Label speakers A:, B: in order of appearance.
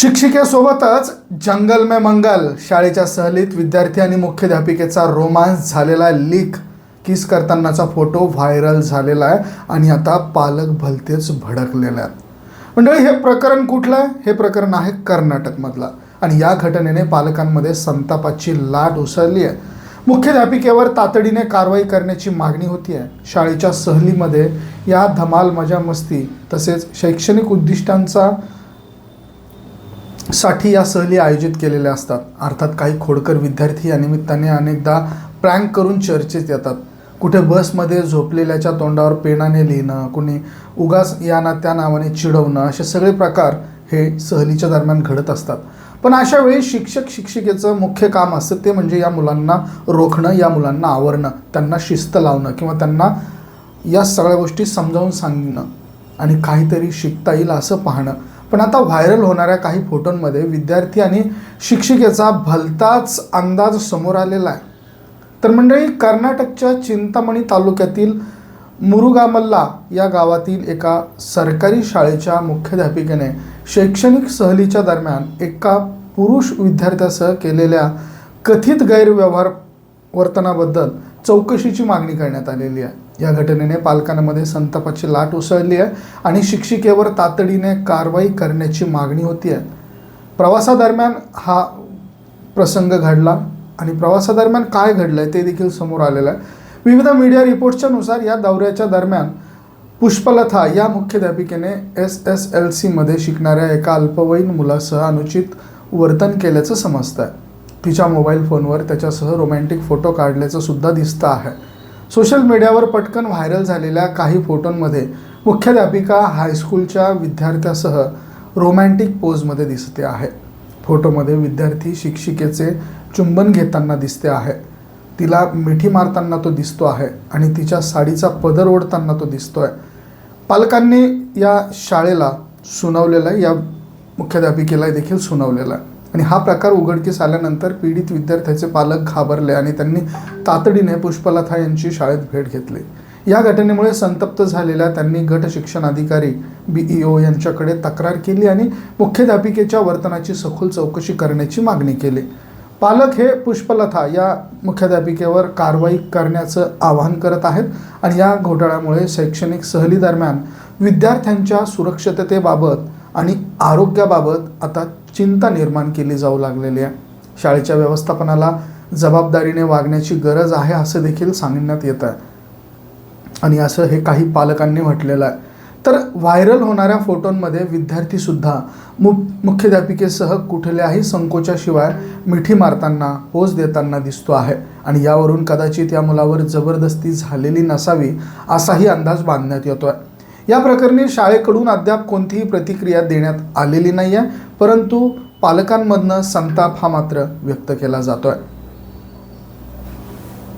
A: शिक्षिकेसोबतच जंगल में मंगल शाळेच्या सहलीत विद्यार्थी आणि मुख्याध्यापिकेचा रोमांस झालेला लीक किस करतानाचा फोटो व्हायरल झालेला आहे आणि आता पालक भलतेच भडकलेले आहेत. मंडळी हे प्रकरण कुठलं आहे? हे प्रकरण आहे कर्नाटकमधलं आणि या घटनेने पालकांमध्ये संतापाची लाट उसळली आहे. मुख्याध्यापिकेवर तातडीने कारवाई करण्याची मागणी होती आहे. शाळेच्या सहलीमध्ये या धमाल मजा मस्ती तसेच शैक्षणिक उद्दिष्टांचा साठी या सहली आयोजित केलेल्या असतात. अर्थात काही खोडकर विद्यार्थी या निमित्ताने अनेकदा प्रँक करून चर्चेत येतात. कुठे बसमध्ये झोपलेल्याच्या तोंडावर पेनाने लिहिणं कुणी उगाच या ना त्या नावाने चिडवणं असे सगळे प्रकार हे सहलीच्या दरम्यान घडत असतात. पण अशा वेळी शिक्षक शिक्षिकेचं मुख्य काम असतं ते म्हणजे या मुलांना रोखणं या मुलांना आवरणं त्यांना शिस्त लावणं किंवा त्यांना या सगळ्या गोष्टी समजावून सांगणं आणि काहीतरी शिकता येईल असं पाहणं. पण आता व्हायरल होणाऱ्या काही फोटोंमध्ये विद्यार्थी आणि शिक्षिकेचा भलताच अंदाज समोर आलेला आहे. तर मंडळी कर्नाटकच्या चिंतामणी तालुक्यातील मुरुगामल्ला या गावातील एका सरकारी शाळेच्या मुख्याध्यापिकेने शैक्षणिक सहलीच्या दरम्यान एका पुरुष विद्यार्थ्यासह केलेल्या कथित गैरव्यवहार वर्तनाबद्दल चौकशीची मागणी करण्यात आलेली आहे. या घटनेने पालकांमध्ये संतापाची लाट उसळली आहे आणि शिक्षिकेवर तातडीने कारवाई करण्याची मागणी होती आहे. प्रवासादरम्यान हा प्रसंग घडला आणि प्रवासादरम्यान काय घडलं आहे ते देखील समोर आलेलं आहे. विविध मीडिया रिपोर्ट्सच्या नुसार या दौऱ्याच्या दरम्यान पुष्पलथा या मुख्याध्यापिकेने एस एस एल सीमध्ये शिकणाऱ्या एका अल्पवयीन मुलासह अनुचित वर्तन केल्याचं समजतं आहे तिच्या मोबाईल फोनवर त्याच्यासह रोमॅन्टिक फोटो काढल्याचं सुद्धा दिसतं आहे. सोशल मीडियावर पटकन व्हायरल झालेल्या काही फोटोंमध्ये मुख्याध्यापिका हायस्कूलच्या विद्यार्थ्यासह रोमॅन्टिक पोजमध्ये दिसते आहे. फोटोमध्ये विद्यार्थी शिक्षिकेचे चुंबन घेताना दिसते आहे. तिला मिठी मारताना तो दिसतो आहे आणि तिच्या साडीचा पदर ओढताना तो दिसतो आहे पालकांनी या शाळेला सुनावलेलं आहे या मुख्याध्यापिकेला देखील सुनावलेलं आहे. आणि हा प्रकार उघडकीस आल्यानंतर पीडित विद्यार्थ्याचे पालक घाबरले आणि त्यांनी तातडीने पुष्पलथा यांची शाळेत भेट घेतली. या घटनेमुळे संतप्त झालेल्या त्यांनी गट शिक्षण अधिकारी बीईओ यांच्याकडे तक्रार केली आणि मुख्याध्यापिकेच्या वर्तनाची सखोल चौकशी करण्याची मागणी केली. पालक हे पुष्पलथा या मुख्याध्यापिकेवर कारवाई करण्याचं आवाहन करत आहेत आणि या घोटाळ्यामुळे शैक्षणिक सहलीदरम्यान विद्यार्थ्यांच्या सुरक्षिततेबाबत आणि आरोग्याबाबत आता चिंता निर्माण केली जाऊ लागलेली आहे. शाळेच्या व्यवस्थापनाला जबाबदारीने वागण्याची गरज आहे असं देखील सांगण्यात येत आहे. आणि असं हे काही पालकांनी म्हटलेलं आहे. तर व्हायरल होणाऱ्या फोटोंमध्ये विद्यार्थीसुद्धा मु मुख्याध्यापिकेसह कुठल्याही संकोचाशिवाय मिठी मारताना पोज देताना दिसतो आहे. आणि यावरून कदाचित या मुलावर जबरदस्ती झालेली नसावी असाही अंदाज बांधण्यात येतो आहे या प्रकरणी शाळेकडून अद्याप कोणतीही प्रतिक्रिया देण्यात आलेली नाही आहे परंतु पालकांमधनं संताप हा मात्र व्यक्त केला जातो आहे